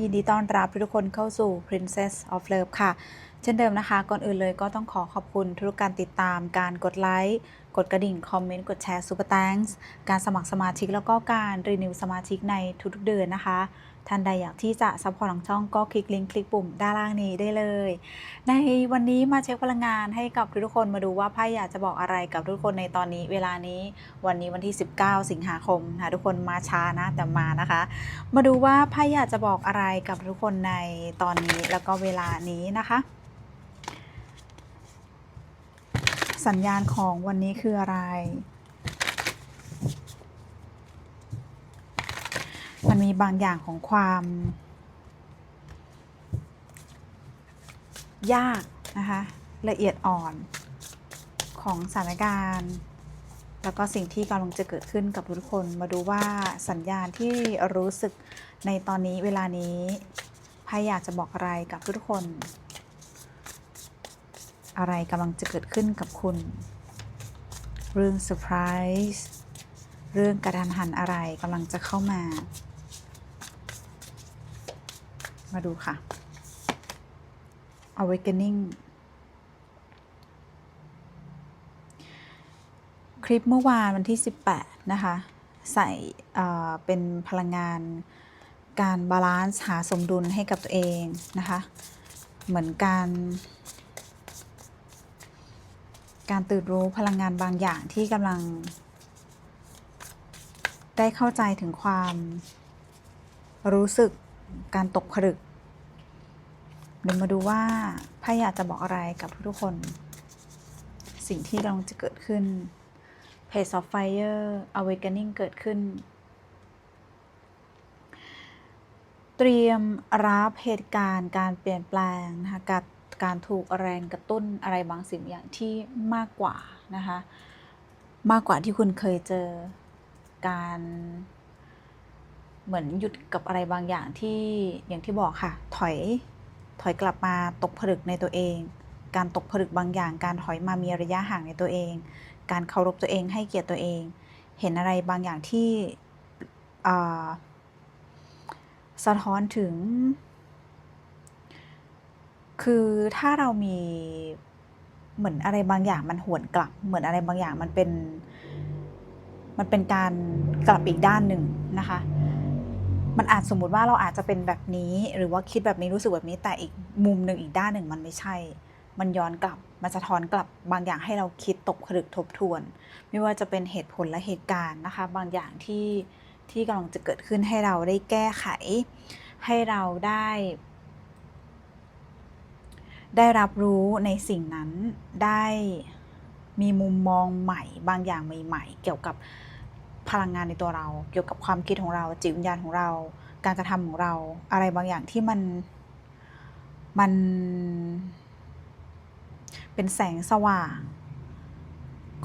ยินดีต้อนรับทุกคนเข้าสู่ Princess of Love ค่ะ เช่นเดิมนะคะ ก่อนอื่นเลยก็ต้องขอขอบคุณทุกการติดตาม การกดไลค์ กดกระดิ่ง คอมเมนต์ กดแชร์ซูเปอร์ตังส์การสมัครสมาชิกแล้วก็การรีนิวสมาชิกในทุกๆเดือนนะคะ ท่านใดอยากที่จะซัพพอร์ตทางช่องก็คลิกลิงก์คลิกปุ่มด้านล่างนี้ได้เลย ในวันนี้มาเช็คพลังงานให้กับทุกคนมาดูว่าไพ่อยากจะบอกอะไรกับทุกคนในตอนนี้เวลานี้วันนี้วันที่ 19 สิงหาคมนะทุกคนมาช้านะแต่มานะคะ มาดูว่าไพ่อยากจะบอกอะไรกับทุกคนในตอนนี้แล้วก็เวลานี้นะคะสัญญาณของวันนี้คืออะไร มันมีบางอย่างของความ ยากนะคะละเอียดอ่อนของสถานการณ์ แล้วก็สิ่งที่กำลังจะเกิดขึ้นกับทุกคนมาดูว่าสัญญาณที่รู้สึกในตอนนี้เวลานี้ไพ่อยากจะบอกอะไรกับทุกคน อะไรกำลังจะเกิดขึ้นกับคุณ เรื่องเซอร์ไพรส์เรื่องกระทันหันอะไรกำลังจะเข้ามา มาดูค่ะ awakening คลิปเมื่อวานวันที่ 18 นะคะ ใส่เอ่อเป็นพลังงานการบาลานซ์หาสมดุลให้กับตัวเองนะคะ เหมือนการการตื่นรู้พลังงานบางอย่างที่กำลัง ได้เข้าใจถึงความรู้สึก การตกผลึกเดี๋ยวมาดูว่าไพ่อยากจะบอกอะไรกับทุกๆคน สิ่งที่กำลังจะเกิดขึ้น Page of Fire Awakening เกิดขึ้น เตรียมรับเหตุการณ์การเปลี่ยนแปลงนะคะการการถูกแรงกระตุ้นอะไรบางสิ่งอย่างที่มากกว่านะคะ มากกว่าที่คุณเคยเจอการ เหมือนหยุดกับอะไรบางอย่างที่อย่างที่บอกค่ะ ถอยถอยกลับมาตกผลึกในตัวเอง การตกผลึกบางอย่าง การถอยมามีระยะห่างในตัวเอง การเคารพตัวเองให้เกียรติตัวเอง เห็นอะไรบางอย่างที่สะท้อนถึง คือถ้าเรามีเหมือนอะไรบางอย่างมันหวนกลับ เหมือนอะไรบางอย่างมันเป็น มันเป็นการกลับอีกด้านหนึ่งนะคะ มันอาจสมมติว่าเราอาจจะเป็นแบบนี้ หรือว่าคิดแบบนี้รู้สึกแบบนี้ แต่อีกมุมหนึ่งอีกด้านหนึ่งมันไม่ใช่ มันย้อนกลับมันสะท้อนกลับบางอย่างให้เราคิดตกผลึกทบทวน ไม่ว่าจะเป็นเหตุผลและเหตุการณ์นะคะ บางอย่างที่ที่กำลังจะเกิดขึ้นให้เราได้แก้ไข ให้เราได้ ได้รับรู้ในสิ่งนั้นได้มีมุมมองใหม่ บางอย่างใหม่ ๆ เกี่ยวกับ พลังงานในตัวเรา เกี่ยวกับความคิดของเราจิตวิญญาณของเรา การกระทำของเรา อะไรบางอย่างที่มันมัน เป็นแสงสว่าง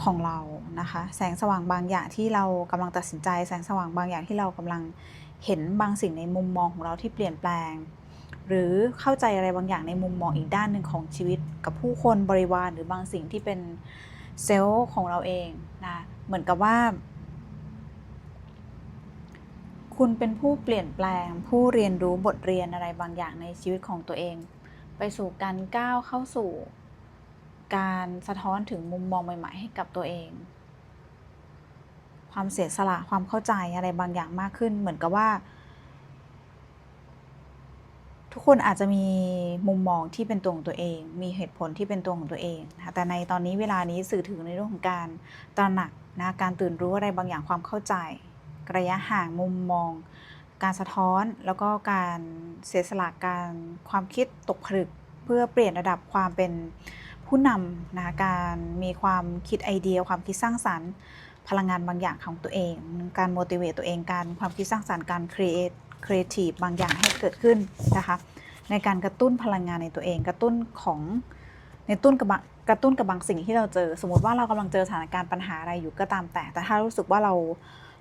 ของเรานะคะ แสงสว่างบางอย่างที่เรากำลังตัดสินใจ แสงสว่างบางอย่างที่เรากำลังเห็นบางสิ่งในมุมมองของเราที่เปลี่ยนแปลง หรือเข้าใจอะไรบางอย่างในมุมมองอีกด้านหนึ่งของชีวิต กับผู้คนบริวารหรือบางสิ่งที่เป็นเซลล์ของเราเองนะเหมือนกับว่า คุณเป็นผู้เปลี่ยนแปลง ผู้เรียนรู้บทเรียนอะไรบางอย่างในชีวิตของตัวเอง ไปสู่การก้าวเข้าสู่ การสะท้อนถึงมุมมองใหม่ ๆ ให้กับตัวเอง ความเสียสละความเข้าใจอะไรบางอย่างมากขึ้น เหมือนกับว่า ทุกคนอาจจะมีมุมมองที่เป็นตัวของตัวเอง มีเหตุผลที่เป็นตัวของตัวเองนะคะแต่ในตอนนี้เวลานี้สื่อถึงในเรื่องของการตระหนักนะการตื่นรู้อะไรบางอย่างความเข้าใจ ระยะห่างมุมมอง การสะท้อน แล้วก็การเสียสละการความคิดตกผลึก เพื่อเปลี่ยนระดับความเป็นผู้นำนะคะการมีความคิดไอเดีย ความคิดสร้างสรรค์ พลังงานบางอย่างของตัวเอง การ motivate ตัวเองการความคิดสร้างสรรค์การ create creative บางอย่างให้เกิดขึ้นนะคะในการกระตุ้นพลังงานในตัวเอง กระตุ้นของในตุ้นกับบางกระตุ้นกับบางสิ่งที่เราเจอ สมมติว่าเรากำลังเจอสถานการณ์ปัญหาอะไรอยู่ก็ตามแต่ แต่ถ้ารู้สึกว่าเรา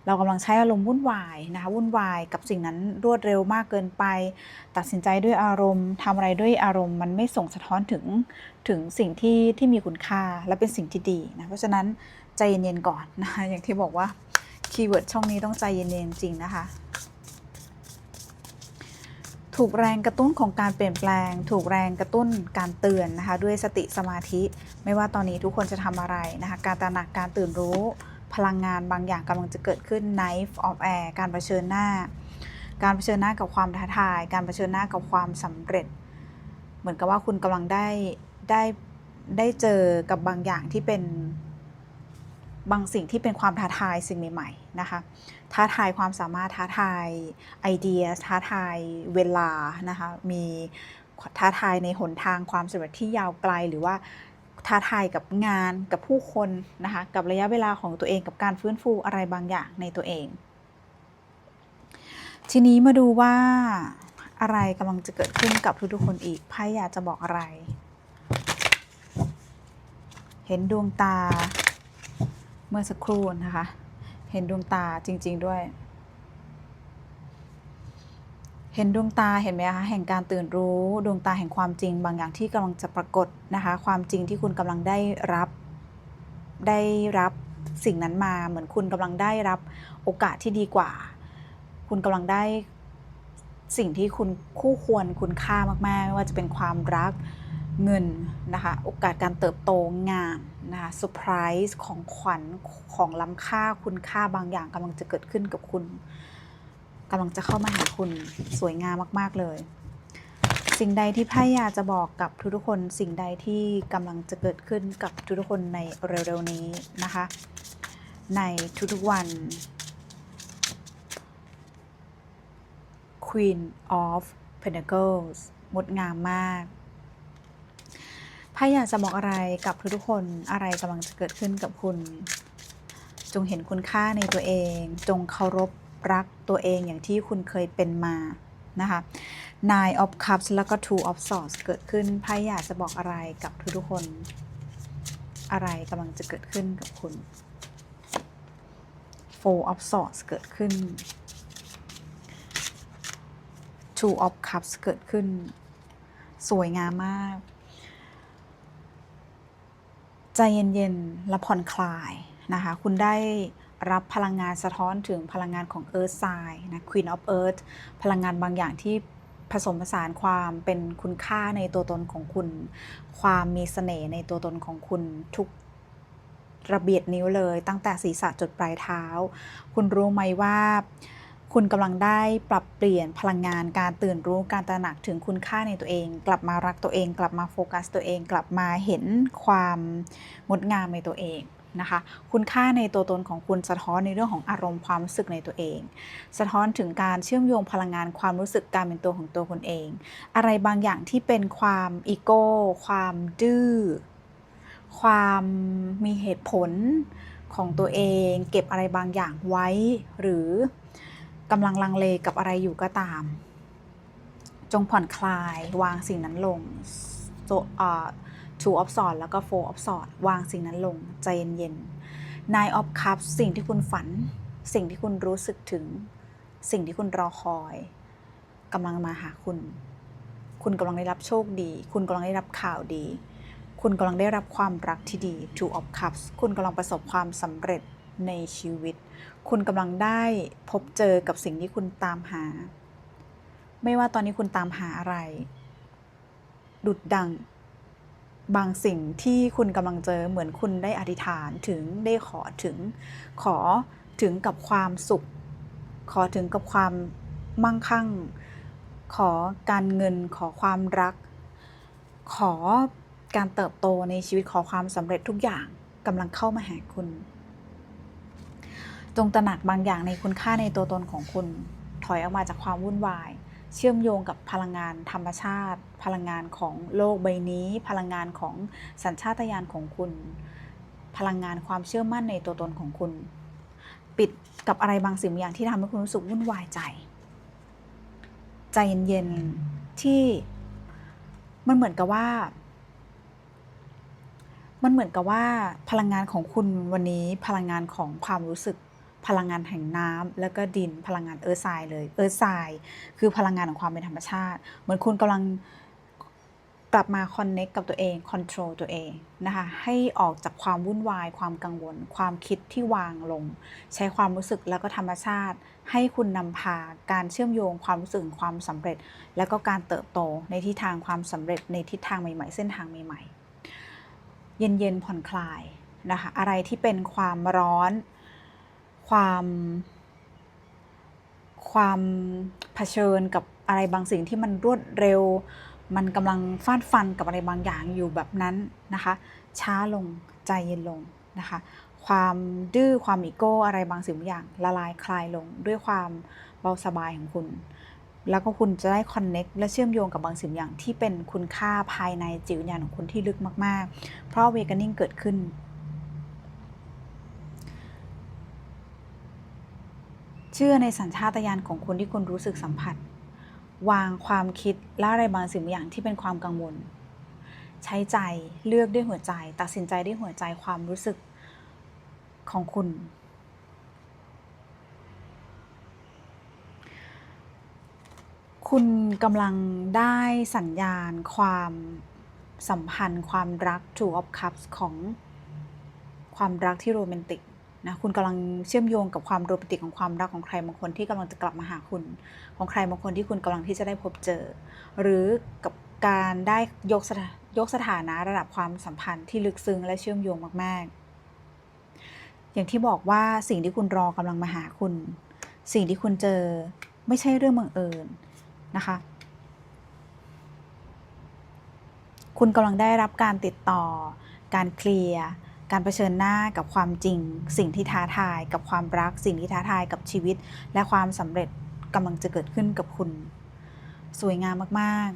เรากำลังใช้อารมณ์วุ่นวายนะคะวุ่นวายกับสิ่งนั้นรวดเร็วมากเกินไป ตัดสินใจด้วยอารมณ์ทำอะไรด้วยอารมณ์ มันไม่ส่งสะท้อนถึงถึงสิ่งที่ที่มีคุณค่าและเป็นสิ่งที่ดีนะเพราะฉะนั้นใจเย็นๆก่อนนะคะอย่างที่บอกว่าคีย์เวิร์ดช่องนี้ต้องใจเย็นๆจริงนะคะถูกแรงกระตุ้นของการเปลี่ยนแปลง ถูกแรงกระตุ้นการเตือนนะคะ ด้วยสติสมาธิ ไม่ว่าตอนนี้ทุกคนจะทำอะไรนะคะ การตระหนักการตื่นรู้ พลังงานบางอย่างกำลังจะเกิดขึ้น Knife of Air การเผชิญหน้า การเผชิญหน้ากับความท้าทาย การเผชิญหน้ากับความสำเร็จ เหมือนกับว่าคุณกำลังได้ได้ได้เจอกับบางอย่างที่เป็นบางสิ่งที่เป็นความท้าทายสิ่งใหม่ๆนะคะ ท้าทายความสามารถท้าทายไอเดีย ท้าทายเวลานะคะ มีท้าทายในหนทางความสำเร็จที่ยาวไกลหรือว่า ท้าทายกับงานกับผู้คนนะคะกับระยะเวลาของตัวเองกับการฟื้นฟูอะไรบางอย่างในตัวเอง ทีนี้มาดูว่าอะไรกำลังจะเกิดขึ้นกับทุกๆคนอีกไพ่อยากจะบอกอะไร เห็นดวงตาเมื่อสักครู่นะคะ เห็นดวงตาจริง ๆ ด้วย เห็นดวงตาเห็นไหมคะแห่งการตื่นรู้ดวงตาแห่งความจริง บางอย่างที่กำลังจะปรากฏนะคะ ความจริงที่คุณกำลังได้รับ ได้รับสิ่งนั้นมาเหมือนคุณกำลังได้รับโอกาสที่ดีกว่า คุณกำลังได้สิ่งที่คุณคู่ควรคุณค่ามากๆไม่ว่าจะเป็นความรักเงินนะคะ โอกาสการเติบโตงานนะคะเซอร์ไพรส์ของขวัญของล้ำค่าคุณค่าบางอย่างกำลังจะเกิดขึ้นกับคุณ กำลังจะเข้ามาหาคุณสวยงามมาก ๆ เลย สิ่งใดที่ไพ่อยากจะบอกกับทุกๆคน สิ่งใดที่กำลังจะเกิดขึ้นกับทุกๆคนในเร็วๆนี้นะคะ ในทุกๆวัน Queen of Pentacles งดงามมากไพ่อยากจะบอกอะไรกับทุกๆคนอะไรกำลังจะเกิดขึ้นกับคุณ จงเห็นคุณค่าในตัวเอง จงเคารพ รักตัวเองอย่างที่คุณเคยเป็นมานะคะ Nine of Cups แล้วก็ Two of Swords เกิดขึ้นไพ่อยากจะบอกอะไรกับทุกๆคน อะไรกำลังจะเกิดขึ้นกับคุณ Four of Swords เกิดขึ้น Two of Cups เกิดขึ้น สวยงามมาก ใจเย็นๆและผ่อนคลายนะคะ คุณได้ รับพลังงานสะท้อนถึงพลังงานของ Earth Sign นะ Queen of Earth พลังงานบางอย่างที่ผสมผสานความเป็นคุณค่าในตัวตนของคุณ ความมีเสน่ห์ในตัวตนของคุณทุกระเบียดนิ้วเลย ตั้งแต่ศีรษะจดปลายเท้า คุณรู้ไหมว่าคุณกำลังได้ปรับเปลี่ยนพลังงานการตื่นรู้การตระหนักถึงคุณค่าในตัวเอง กลับมารักตัวเอง กลับมาโฟกัสตัวเอง กลับมาเห็นความงดงามในตัวเอง นะคะ คุณค่าในตัวตนของคุณสะท้อนในเรื่องของอารมณ์ความรู้สึกในตัวเอง สะท้อนถึงการเชื่อมโยงพลังงานความรู้สึกการเป็นตัวของตัวคุณเอง อะไรบางอย่างที่เป็นความอีโก้ ความดื้อ ความมีเหตุผลของตัวเอง เก็บอะไรบางอย่างไว้ หรือกำลังลังเลกับอะไรอยู่ก็ตาม จงผ่อนคลายวางสิ่งนั้นลงโซอ่า two of swords แล้วก็ four of swords วางสิ่งนั้นลงใจเย็นๆ nine of cups สิ่งที่คุณฝัน สิ่งที่คุณรู้สึกถึง สิ่งที่คุณรอคอยกำลังมาหาคุณ คุณกำลังได้รับโชคดี คุณกำลังได้รับข่าวดี คุณกำลังได้รับความรักที่ดี two of cups คุณกำลังประสบความสำเร็จในชีวิต คุณกำลังได้พบเจอกับสิ่งที่คุณตามหา ไม่ว่าตอนนี้คุณตามหาอะไร ดุดดัง บางสิ่งที่คุณกำลังเจอเหมือนคุณได้อธิษฐานถึงได้ขอถึงขอถึงกับความสุข ขอถึงกับความมั่งคั่ง ขอการเงินขอความรัก ขอการเติบโตในชีวิตขอความสำเร็จทุกอย่างกำลังเข้ามาหาคุณ จงตระหนักบางอย่างในคุณค่าในตัวตนของคุณ ถอยออกมาจากความวุ่นวาย เชื่อมโยงกับพลังงานธรรมชาติ พลังงานของโลกใบนี้ พลังงานของสัญชาตญาณของคุณ พลังงานความเชื่อมั่นในตัวตนของคุณ ปิดกับอะไรบางสิ่งบางอย่างที่ทำให้คุณรู้สึกวุ่นวายใจ ใจเย็นๆที่มันเหมือนกับว่า มันเหมือนกับว่าพลังงานของคุณวันนี้พลังงานของความรู้สึก พลังงานแห่งน้ำแล้วก็ดินพลังงานเอิร์ธทรายเลยเอิร์ธทรายคือพลังงานของความเป็นธรรมชาติ เหมือนคุณกำลังกลับมาคอนเน็กกับตัวเองคอนโทรลตัวเองนะคะให้ออกจากความวุ่นวาย ความกังวล ความคิดที่วางลง ใช้ความรู้สึกแล้วก็ธรรมชาติ ให้คุณนำพาการเชื่อมโยงความรู้สึกความสำเร็จ แล้วก็การเติบโตในทิศทางความสำเร็จในทิศทางใหม่ๆ เส้นทางใหม่ๆ เย็นๆผ่อนคลายนะคะอะไรที่เป็นความร้อน ความความเผชิญกับอะไรบางสิ่งที่มันรวดเร็ว มันกำลังฟาดฟันกับอะไรบางอย่างอยู่แบบนั้นนะคะ ช้าลงใจเย็นลงนะคะ ความดื้อความอีโก้อะไรบางสิ่งบางอย่างละลายคลายลงด้วยความเบาสบายของคุณ แล้วก็คุณจะได้คอนเน็กและเชื่อมโยงกับบางสิ่งอย่างที่เป็นคุณค่าภายในจิตวิญญาณของคุณที่ลึกมาก ๆ เพราะเวก a นิ่งเกิดขึ้น เชื่อในสัญชาตญาณของคุณที่คุณรู้สึกสัมผัส วางความคิดและอะไรบางสิ่งบางอย่างที่เป็นความกังวล ใช้ใจเลือกด้วยหัวใจ ตัดสินใจด้วยหัวใจความรู้สึกของคุณ คุณกำลังได้สัญญาณ ความสัมพันธ์ ความรัก Two of Cups ของความรักที่โรแมนติก นะคุณกำลังเชื่อมโยงกับความโรแมนติกของความรักของใครบางคนที่กำลังจะกลับมาหาคุณ ของใครบางคนที่คุณกำลังที่จะได้พบเจอ หรือกับการได้ยกสถายกสถานะระดับความสัมพันธ์ที่ลึกซึ้งและเชื่อมโยงมาก ๆ อย่างที่บอกว่าสิ่งที่คุณรอกำลังมาหาคุณ สิ่งที่คุณเจอไม่ใช่เรื่องบังเอิญนะคะ คุณกำลังได้รับการติดต่อ การเคลียร์ การเผชิญหน้ากับความจริง สิ่งที่ท้าทาย กับความรัก สิ่งที่ท้าทายกับชีวิต และความสำเร็จกำลังจะเกิดขึ้นกับคุณ สวยงามมาก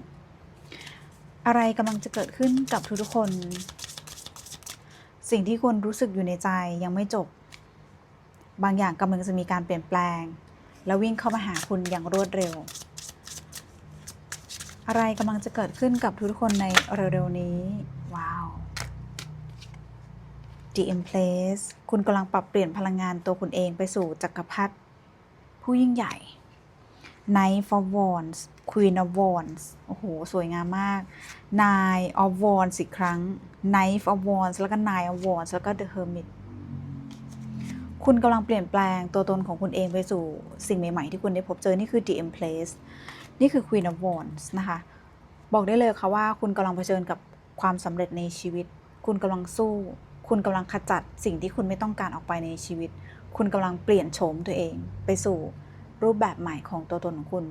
ๆ อะไรกำลังจะเกิดขึ้นกับทุกๆคน สิ่งที่คุณรู้สึกอยู่ในใจยังไม่จบ บางอย่างกำลังจะมีการเปลี่ยนแปลง แล้ววิ่งเข้ามาหาคุณอย่างรวดเร็ว อะไรกำลังจะเกิดขึ้นกับทุกๆคนในเร็วๆนี้ ว้าว The Empress คุณกำลังปรับเปลี่ยนพลังงานตัวคุณเองไปสู่จักรพรรดิผู้ยิ่งใหญ่ Knight of Wands Queen of Wands โอ้โห สวยงามมาก Nine of Wands อีกครั้ง Knight of Wands แล้วก็ Nine of Wands แล้วก็ The Hermit คุณกำลังเปลี่ยนแปลงตัวตนของคุณเองไปสู่สิ่งใหม่ ๆ ที่คุณได้พบเจอ นี่คือ The Empress นี่คือ Queen of Wands นะคะ บอกได้เลยค่ะว่าคุณกำลังเผชิญกับความสำเร็จในชีวิต คุณกำลังสู้ คุณกำลังขจัดสิ่งที่คุณไม่ต้องการออกไปในชีวิต คุณกำลังเปลี่ยนโฉมตัวเอง ไปสู่รูปแบบใหม่ของตัวตนของคุณ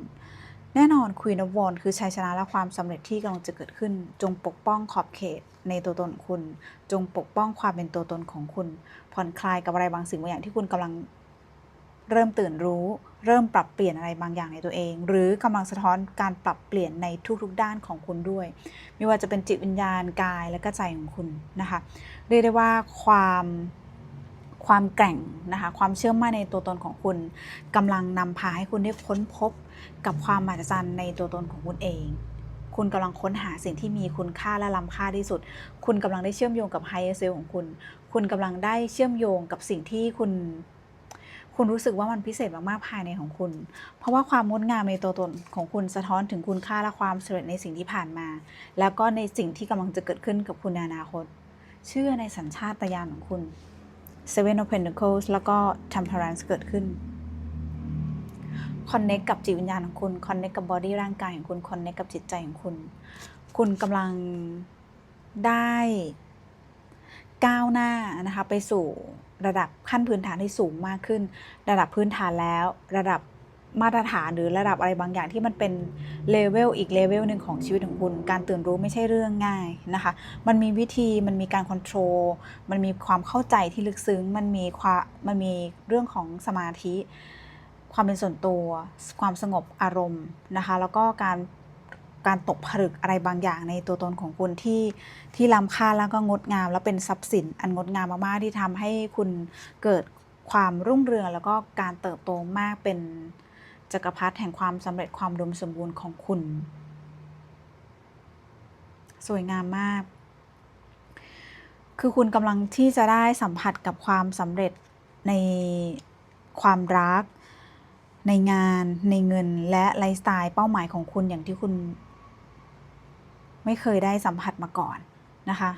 แน่นอน Queen of Wands คือชัยชนะและความสำเร็จที่กำลังจะเกิดขึ้น จงปกป้องขอบเขตในตัวตนของคุณ จงปกป้องความเป็นตัวตนของคุณ ผ่อนคลายกับอะไรบางสิ่งบางอย่างที่คุณกำลังเริ่มตื่นรู้ เริ่มปรับเปลี่ยนอะไรบางอย่างในตัวเอง หรือกำลังสะท้อนการปรับเปลี่ยนในทุกๆด้านของคุณด้วย ไม่ว่าจะเป็นจิตวิญญาณกายและก็ใจของคุณนะคะเรียกได้ว่าความความแกร่งนะคะความเชื่อมั่นในตัวตนของคุณกำลังนำพาให้คุณได้ค้นพบกับความมหัศจรรย์ในตัวตนของคุณเอง คุณกำลังค้นหาสิ่งที่มีคุณค่าและล้ำค่าที่สุด คุณกำลังได้เชื่อมโยงกับไฮเออเซลของคุณ คุณกำลังได้เชื่อมโยงกับสิ่งที่คุณ คุณรู้สึกว่ามันพิเศษมาก ๆ ภายในของคุณ เพราะว่าความงดงามในตัวตนของคุณสะท้อนถึงคุณค่าและความสำเร็จในสิ่งที่ผ่านมา แล้วก็ในสิ่งที่กำลังจะเกิดขึ้นกับคุณในอนาคต เชื่อในสัญชาตญาณของคุณ Seven of Pentacles แล้วก็ Temperance เกิดขึ้นคอนเน c t กับจิตวิญญาณของคุณคอนเน c t กับบอดี้ร่างกายของคุณคอนเน c t กับจิตใจของคุณ คุณกำลังได้ก้าวหน้านะคะไปสู่ ระดับขั้นพื้นฐานที่สูงมากขึ้น ระดับพื้นฐานแล้ว ระดับมาตรฐานหรือระดับอะไรบางอย่างที่มันเป็นเลเวลอีกเลเวลหนึ่งของชีวิตของคุณ การตื่นรู้ไม่ใช่เรื่องง่ายนะคะ มันมีวิธีมันมีการคอนโทรลมันมีความเข้าใจที่ลึกซึ้ง มันมีความมันมีเรื่องของสมาธิ ความเป็นส่วนตัว ความสงบอารมณ์นะคะ แล้วก็การ การตกผลึกอะไรบางอย่างในตัวตนของคุณที่ที่ล้ำค่าแล้วก็งดงาม แล้วเป็นทรัพย์สินอันงดงามมากๆที่ทำให้คุณเกิดความรุ่งเรืองแล้วก็การเติบโตมากเป็นจักรพรรดิแห่งความสำเร็จความดมสมบูรณ์ของคุณ สวยงามมาก คือคุณกำลังที่จะได้สัมผัสกับความสำเร็จในความรักในงานในเงินและไลฟ์สไตล์เป้าหมายของคุณอย่างที่คุณ ไม่เคยได้สัมผัสมาก่อนนะคะ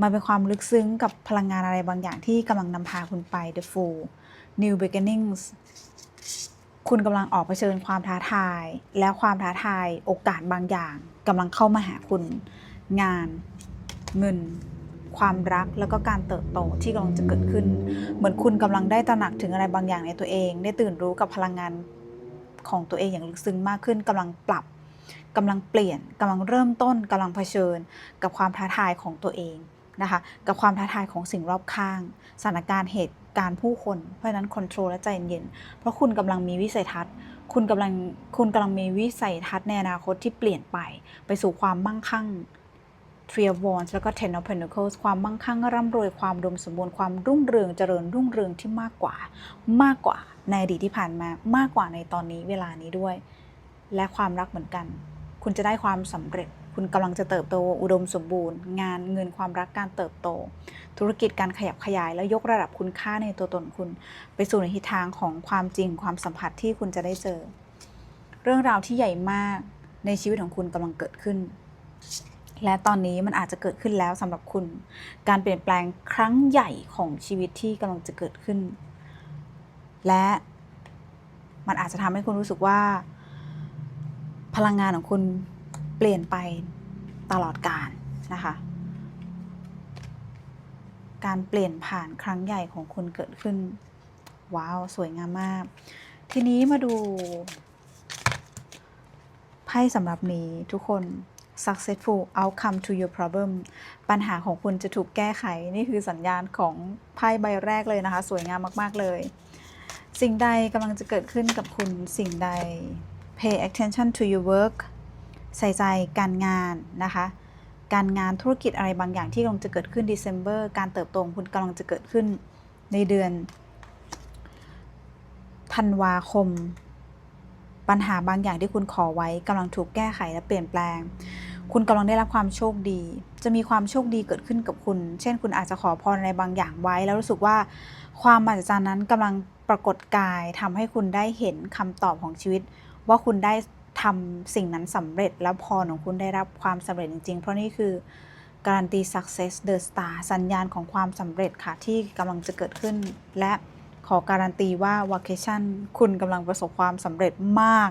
มันเป็นความลึกซึ้งกับพลังงานอะไรบางอย่างที่กำลังนำพาคุณไป The Fool New Beginnings คุณกำลังออกเผชิญความท้าทาย แล้วความท้าทายโอกาสบางอย่างกำลังเข้ามาหาคุณ งาน เงิน ความรักแล้วก็การเติบโตที่กำลังจะเกิดขึ้น เหมือนคุณกำลังได้ตระหนักถึงอะไรบางอย่างในตัวเอง ได้ตื่นรู้กับพลังงานของตัวเองอย่างลึกซึ้งมากขึ้นกำลังปรับ กำลังเปลี่ยนกำลังเริ่มต้นกำลังเผชิญ กับความท้าทายของตัวเองนะคะกับความท้าทายของสิ่งรอบข้างสถานการณ์เหตุการณ์ผู้คน เพราะฉะนั้นค o n t r o l และใจเย็น เพราะคุณกำลังมีวิสัยทัศน์ คุณกำลังคุณกำลังมีวิสัยทัศน์ในอนาคตที่เปลี่ยนไป ไปสู่ความมั่งคั่ง Three of Wands แล้วก็ Ten of Pentacles ความมั่งคั่งร่ำรวยความดมสมบูรณ์ความรุ่งเรืองเจริญรุ่งเรืองที่มากกว่า มากกว่าในอดีตที่ผ่านมามากกว่าในตอนนี้เวลานี้ด้วย และความรักเหมือนกัน คุณจะได้ความสำเร็จ คุณกำลังจะเติบโตอุดมสมบูรณ์ งานเงินความรักการเติบโต ธุรกิจการขยับขยาย และยกระดับคุณค่าในตัวตนคุณ ไปสู่ในทิศทางของความจริงความสัมผัสที่คุณจะได้เจอ เรื่องราวที่ใหญ่มากในชีวิตของคุณกำลังเกิดขึ้น และตอนนี้มันอาจจะเกิดขึ้นแล้วสำหรับคุณ การเปลี่ยนแปลงครั้งใหญ่ของชีวิตที่กำลังจะเกิดขึ้น และมันอาจจะทำให้คุณรู้สึกว่า พลังงานของคุณเปลี่ยนไปตลอดกาลนะคะ การเปลี่ยนผ่านครั้งใหญ่ของคุณเกิดขึ้น ว้าว สวยงามมาก ทีนี้มาดูไพ่สำหรับนี้ทุกคน successful outcome to your problem ปัญหาของคุณจะถูกแก้ไข นี่คือสัญญาณของไพ่ใบแรกเลยนะคะ สวยงามมาก ๆ เลย สิ่งใดกำลังจะเกิดขึ้นกับคุณสิ่งใด pay attention to your work ใส่ใจการงานนะคะ การงานธุรกิจอะไรบางอย่างที่กำลังจะเกิดขึ้น December การเติบโตของคุณกำลังจะเกิดขึ้นในเดือนธันวาคม ปัญหาบางอย่างที่คุณขอไว้กำลังถูกแก้ไขและเปลี่ยนแปลง คุณกำลังได้รับความโชคดี จะมีความโชคดีเกิดขึ้นกับคุณ เช่น คุณอาจจะขอพรอะไรบางอย่างไว้ แล้วรู้สึกว่าความมหัศจรรย์นั้นกำลังปรากฏกายทำให้คุณได้เห็นคำตอบของชีวิต ว่าคุณได้ทำสิ่งนั้นสำเร็จแล้วพรของคุณได้รับความสำเร็จจริงๆ เพราะนี่คือการันตี success the star สัญญาณของความสำเร็จค่ะที่กำลังจะเกิดขึ้น และขอการันตีว่า vacation คุณกำลังประสบความสำเร็จมาก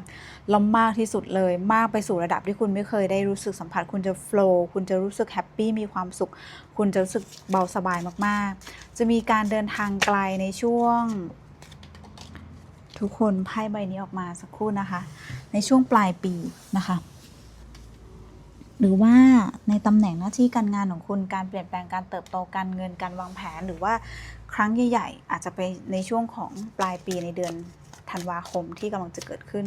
แล้วมากที่สุดเลย มากไปสู่ระดับที่คุณไม่เคยได้รู้สึกสัมผัส คุณจะ flow คุณจะรู้สึกแฮปปี้มีความสุข คุณจะรู้สึกเบาสบายมากๆ จะมีการเดินทางไกลในช่วง ทุกคนไพ่ใบนี้ออกมาสักครู่นะคะ ในช่วงปลายปีนะคะ หรือว่าในตำแหน่งหน้าที่การงานของคุณการเปลี่ยนแปลงการเติบโตการเงินการวางแผนหรือว่าครั้งใหญ่ๆอาจจะไปในช่วงของปลายปีในเดือนธันวาคมที่กำลังจะเกิดขึ้น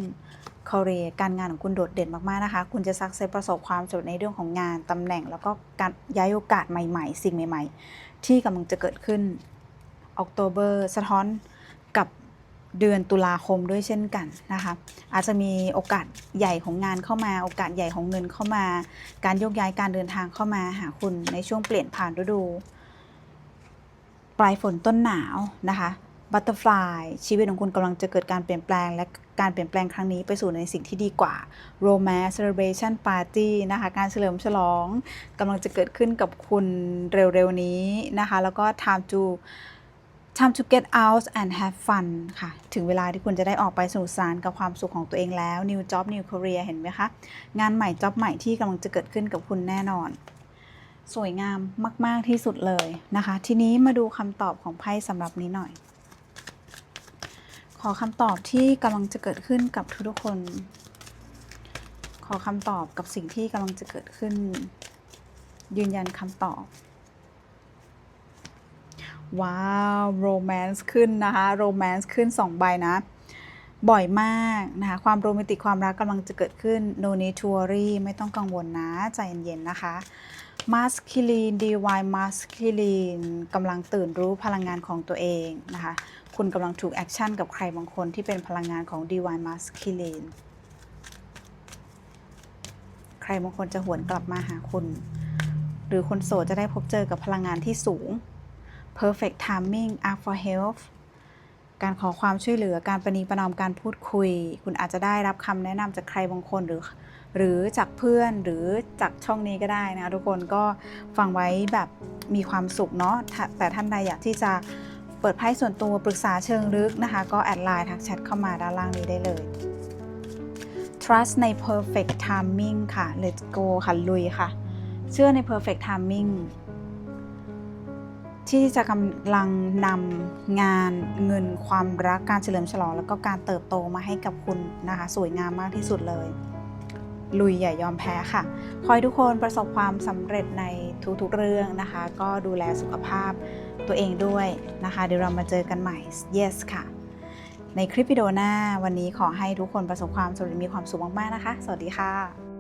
คอเรีการงานของคุณโดดเด่นมากๆนะคะ คุณจะซักเซสประสบความสำเร็จในเรื่องของงานตำแหน่ง แล้วก็การย้ายโอกาสใหม่ ๆ สิ่งใหม่ ๆ ที่กำลังจะเกิดขึ้นออกโตเบอร์สะท้อน เดือนตุลาคมด้วยเช่นกันนะคะอาจจะมีโอกาสใหญ่ของงานเข้ามา โอกาสใหญ่ของเงินเข้ามา การโยกย้ายการเดินทางเข้ามาหาคุณในช่วงเปลี่ยนผ่านฤดู ปลายฝนต้นหนาวนะคะบัตเตอร์ฟลายชีวิตของคุณกำลังจะเกิดการเปลี่ยนแปลง และการเปลี่ยนแปลงครั้งนี้ไปสู่ในสิ่งที่ดีกว่า Romance Celebration Party นะคะ การเฉลิมฉลองกำลังจะเกิดขึ้นกับคุณเร็วๆนี้นะคะ แล้วก็ time to time to get out and have fun ค่ะ ถึงเวลาที่คุณจะได้ออกไปสนุกสนานกับความสุขของตัวเองแล้ว new job new career เห็นไหมคะ งานใหม่ job ใหม่ที่กำลังจะเกิดขึ้นกับคุณแน่นอน สวยงามมาก ๆ ที่สุดเลยนะคะ ทีนี้มาดูคำตอบของไพ่สำหรับนี้หน่อย ขอคำตอบที่กำลังจะเกิดขึ้นกับทุกๆคน ขอคำตอบกับสิ่งที่กำลังจะเกิดขึ้น ยืนยันคำตอบ ว้าวโรแมนต์ขึ้นนะคะโรแมนต์ขึ้น 2 ใบนะ บ่อยมากนะคะ ความโรแมนติกความรักกำลังจะเกิดขึ้น no need to worry ไม่ต้องกังวลนะ ใจเย็นๆนะคะ masculine divine masculine กำลังตื่นรู้พลังงานของตัวเองนะคะ คุณกำลังถูกแอคชั่นกับใครบางคนที่เป็นพลังงานของ divine masculine ใครบางคนจะหวนกลับมาหาคุณ หรือคนโสดจะได้พบเจอกับพลังงานที่สูง perfect timing ask for help การขอความช่วยเหลือการประนีประนอมการพูดคุย คุณอาจจะได้รับคำแนะนำจากใครบางคนหรือ หรือจากเพื่อนหรือจากช่องนี้ก็ได้นะคะทุกคนก็ฟังไว้แบบมีความสุขเนาะแต่ท่านใดอยากที่จะเปิดไพ่ส่วนตัวปรึกษาเชิงลึกนะคะ ก็แอดไลน์ทักแชทเข้ามาด้านล่างนี้ได้เลย trust ใน perfect timing ค่ะ let's go ค่ะ ลุยค่ะ เชื่อใน perfect timing ที่จะกำลังนำงานเงินความรักการเฉลิมฉลองแล้วก็การเติบโตมาให้กับคุณนะคะ สวยงามมากที่สุดเลย ลุยอย่ายอมแพ้ค่ะ ขอให้ทุกคนประสบความสำเร็จในทุกๆเรื่องนะคะ ก็ดูแลสุขภาพตัวเองด้วยนะคะ เดี๋ยวเรามาเจอกันใหม่ yes ค่ะ ในคลิปวิดีโอหน้าวันนี้ขอให้ทุกคนประสบความสำเร็จมีความสุขมากๆนะคะ สวัสดีค่ะ